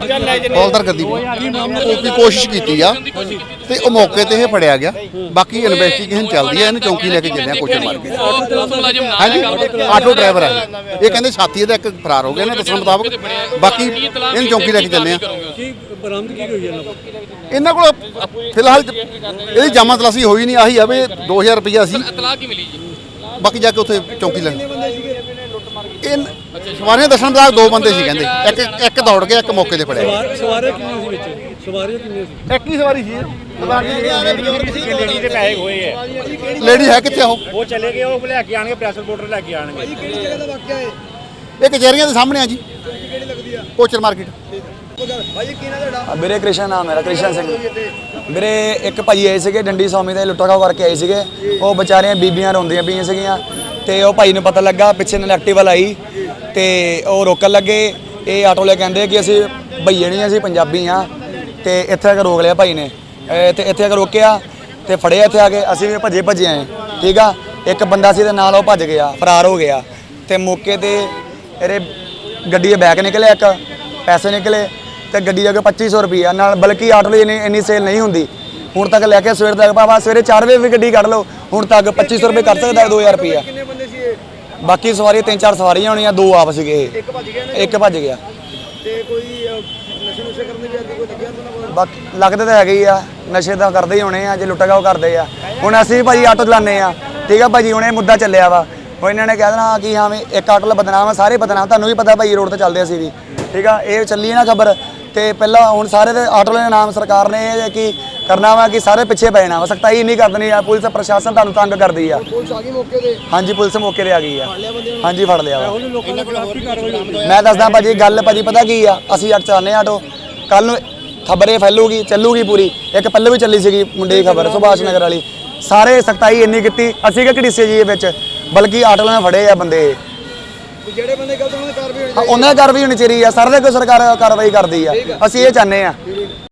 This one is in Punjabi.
ਹੌਲਦਾਰ ਗੱਦੀ ਉਹ ਕੀ ਕੋਸ਼ਿਸ਼ ਕੀਤੀ ਆ ਤੇ ਉਹ ਮੌਕੇ ਤੇ ਇਹ ਫੜਿਆ ਗਿਆ। ਬਾਕੀ ਇਨਵੈਸਟੀਗੇਸ਼ਨ ਚੱਲਦੀ ਆ ਇਹਨੂੰ ਚੌਂਕੀ ਲੈ ਕੇ ਚੱਲਿਆ ਕੋਚਰ ਮਾਰ ਕੇ। ਹਾਂਜੀ ਆਟੋ ਡਰਾਈਵਰ ਆ ਇਹ। ਕਹਿੰਦੇ ਸਾਥੀ ਇਹਦਾ ਇੱਕ ਫਰਾਰ ਹੋ ਗਿਆ ਨਾ ਦੱਸਣ ਮੁਤਾਬਕ। ਬਾਕੀ ਇਹਨੂੰ ਚੌਂਕੀ ਲੈ ਕੇ ਚੱਲੇ ਆ। ਕੀ ਬਰਾਮਦ ਕੀ ਹੋਈ ਇਹਨਾਂ ਕੋਲ? ਇਹਨਾਂ ਕੋਲ ਫਿਲਹਾਲ ਇਹਦੀ ਜਾਮਾ ਤਲਾਸੀ ਹੋਈ ਨਹੀਂ ਆਹੀ ਆ ਵੀ 2000 ਰੁਪਈਆ ਸੀ। ਇਤਲਾਹ ਕੀ ਮਿਲੀ ਜੀ? ਬਾਕੀ ਜਾ ਕੇ ਉੱਥੇ ਚੌਂਕੀ ਲੈ ਇਹ ਸਵਾਰੀਆਂ ਦੱਸਣ ਦਾ ਦੋ ਬੰਦੇ ਸੀ ਕਹਿੰਦੇ। ਇੱਕ ਇੱਕ ਦੌੜ ਗਿਆ ਇੱਕ ਮੌਕੇ ਤੇ ਫੜਿਆ। ਸਵਾਰ ਸਵਾਰੇ ਕਿੰਨੇ ਸੀ ਵਿੱਚ? ਸਵਾਰੀਆਂ ਕਿੰਨੇ ਸੀ? ਇੱਕ ਹੀ ਸਵਾਰੀ ਸੀ। ਲੇਡੀ ਦੇ ਪੈਸੇ ਹੋਏ ਆ ਲੇਡੀ ਹੈ ਕਿੱਥੇ ਉਹ? ਉਹ ਚਲੇ ਗਏ ਉਹ ਲੈ ਕੇ ਆਣਗੇ ਪ੍ਰੈਸ਼ਰ ਬੋਰਡਰ ਲੈ ਕੇ ਆਣਗੇ। ਕਿਹੜੀ ਜਗ੍ਹਾ ਦਾ ਵਾਕਿਆ ਹੈ ਇਹ ਕਚਹਿਰੀਆਂ ਦੇ ਸਾਹਮਣੇ ਆ ਜੀ। ਕਿਹੜੀ ਲੱਗਦੀ ਆ? ਕੋਚਰ ਮਾਰਕੀਟ। ਭਾਈ ਕੀ ਨਾ ਤੁਹਾਡਾ? ਵੀਰੇ ਕ੍ਰਿਸ਼ਨ ਨਾਮ ਮੇਰਾ ਕ੍ਰਿਸ਼ਨ ਸਿੰਘ। ਵੀਰੇ ਇੱਕ ਭਾਈ ਆਏ ਸੀਗੇ ਡੰਡੀ ਸਵਾਮੀ ਦੇ ਲੁੱਟਾ ਖਾਓ ਕਰਕੇ ਆਏ ਸੀਗੇ। ਉਹ ਵਿਚਾਰੀਆਂ ਬੀਬੀਆਂ ਰੋਂਦੀਆਂ ਪਈਆਂ ਸੀਗੀਆਂ। ਤੇ ਉਹ ਭਾਈ ਨੂੰ ਪਤਾ ਲੱਗਾ, ਪਿੱਛੇ ਨਾਲ ਐਕਟਿਵਲ ਆਈ ਤੇ ਉਹ ਰੋਕਣ ਲੱਗੇ। ਇਹ ਆਟੋ ਵਾਲੇ ਕਹਿੰਦੇ ਕਿ ਅਸੀਂ ਭਈਏ ਨਹੀਂ, ਅਸੀਂ ਪੰਜਾਬੀ ਆ। ਤੇ ਇੱਥੇ ਆ ਕੇ ਰੋਕ ਲਿਆ ਭਾਈ ਨੇ। ਇਹ ਤੇ ਇੱਥੇ ਆ ਕੇ ਰੋਕਿਆ ਤੇ ਫੜਿਆ ਇੱਥੇ ਆ ਕੇ। ਅਸੀਂ ਵੀ ਭੱਜੇ ਭੱਜੇ ਆਏ, ਠੀਕ ਆ? ਇੱਕ ਬੰਦਾ ਸੀ ਤੇ ਨਾਲ ਉਹ ਭੱਜ ਗਿਆ, ਫਰਾਰ ਹੋ ਗਿਆ। ਤੇ ਮੌਕੇ ਤੇ ਇਹਦੇ ਗੱਡੀ ਦੇ ਬੈਗ ਨਿਕਲਿਆ ਇੱਕ, ਪੈਸੇ ਨਿਕਲੇ ਤੇ ਗੱਡੀ ਦਾ 2500 ਰੁਪਈਆ। ਨਾਲ ਬਲਕਿ ਆਟੋ ਲਈ ਇੰਨੀ ਇੰਨੀ ਸੇਲ ਨਹੀਂ ਹੁੰਦੀ। ਹੁਣ ਤੱਕ ਲੈ ਕੇ ਸਵੇਰ ਤੱਕ, ਭਾਵੇਂ ਸਵੇਰੇ 4 ਵਜੇ ਵੀ ਗੱਡੀ ਕੱਢ ਲਓ, ਹੁਣ ਤੱਕ 2500 ਰੁਪਏ ਕਰ ਸਕਦਾ ਹੈ 2000 ਰੁਪਈਆ। ਬਾਕੀ ਸਵਾਰੀ ਤਿੰਨ ਚਾਰ ਸਵਾਰੀਆਂ ਹੋਣੀਆਂ ਦੋ ਆਪ ਸੀਗੇ ਇਹ। ਇੱਕ ਭੱਜ ਗਿਆ ਨਾ ਇੱਕ ਭੱਜ ਗਿਆ। ਤੇ ਕੋਈ ਅਹ, ਨਸ਼ੇ ਨੁਸ਼ੇ ਕਰਨ ਦੀ ਵੀ ਅੱਗੇ ਕੋਈ ਲੱਗਿਆ ਤਾਂ ਨਾ ਬਾਕੀ ਲੱਗਦੇ ਤਾਂ ਹੈਗੇ ਹੀ ਆ। ਨਸ਼ੇ ਤਾਂ ਕਰਦੇ ਹੀ ਹੋਣੇ ਆ ਜੇ ਲੁੱਟਾ ਉਹ ਕਰਦੇ ਆ। ਹੁਣ ਅਸੀਂ ਭਾਜੀ ਆਟੋ ਚਲਾਉਂਦੇ ਆ। ਠੀਕ ਆ ਭਾਜੀ ਹੁਣ ਇਹ ਮੁੱਦਾ ਚੱਲਿਆ ਵਾ। ਉਹ ਇਹਨਾਂ ਨੇ ਕਹਿ ਦੇਣਾ ਕਿ ਹਾਂ ਵੀ ਇੱਕ ਆਟੋ ਲਾ ਬਦਨਾਮ ਆ ਸਾਰੇ ਬਦਨਾਮ। ਤੁਹਾਨੂੰ ਵੀ ਪਤਾ ਭਾਈ ਰੋਡ ਤੇ ਚੱਲਦੇ ਅਸੀਂ ਵੀ। ਠੀਕ ਆ ਇਹ ਚੱਲੀ ਨਾ ਖਬਰ। ਤੇ ਪਹਿਲਾਂ ਹੁਣ ਸਾਰੇ ਦੇ ਆਟੋ ਦੇ ਨਾਮ ਸਰਕਾਰ ਨੇ ਇਹ ਕਿ ਕਰਨਾ ਵਾ ਕਿ ਸਾਰੇ ਪਿੱਛੇ ਪੈ ਜਾਣਾ ਵਾ ਸਖਤਾਈ ਨਹੀਂ ਕਰਨੀ ਆ ਪੁਲਿਸ ਪ੍ਰਸ਼ਾਸਨ ਤੁਹਾਨੂੰ ਤੰਗ ਕਰਦੀ ਆ। ਪੁਲਿਸ ਆ ਗਈ ਮੌਕੇ ਤੇ? ਹਾਂਜੀ ਪੁਲਿਸ ਮੌਕੇ ਤੇ ਆ ਗਈ ਆ। ਹਾਂਜੀ ਫੜ ਲਿਆ ਵਾ। ਮੈਂ ਦੱਸਦਾ ਭਾਜੀ ਗੱਲ ਭਾਜੀ ਪਤਾ ਕੀ ਆ? ਅਸੀਂ ਅੱਠ ਹਾਂ ਆਟੋ। ਕੱਲ ਨੂੰ ਖਬਰ ਇਹ ਫੈਲੂਗੀ ਚੱਲੂਗੀ ਪੂਰੀ। ਇੱਕ ਪਹਿਲਾਂ ਵੀ ਚੱਲੀ ਸੀਗੀ ਮੁੰਡੇ ਦੀ ਖਬਰ ਸੁਭਾਸ਼ ਨਗਰ ਵਾਲੀ। ਸਾਰੇ ਸਖਤਾਈ ਇੰਨੀ ਕੀਤੀ ਅਸੀਂ ਕਿ ਘੜੀਸੇ ਜੀ ਇਹ ਵਿੱਚ? ਬਲਕਿ ਆਟੋ ਵਾਲਿਆਂ ਨੇ ਫੜੇ ਆ ਬੰਦੇ। ਜਿਹੜੇ ਬੰਦੇ ਗਲਤ ਉਹਨਾਂ ਦੀ ਕਾਰਵਾਈ ਹੋਣੀ ਹਾਂ, ਉਹਨਾਂ ਦੀ ਕਾਰਵਾਈ ਹੋਣੀ ਚਾਹੀਦੀ ਆ ਸਾਰੇ ਦੇ ਕੋਈ ਸਰਕਾਰ ਕਾਰਵਾਈ ਕਰਦੀ ਆ। ਅਸੀਂ ਇਹ ਚਾਹੁੰਦੇ ਆ।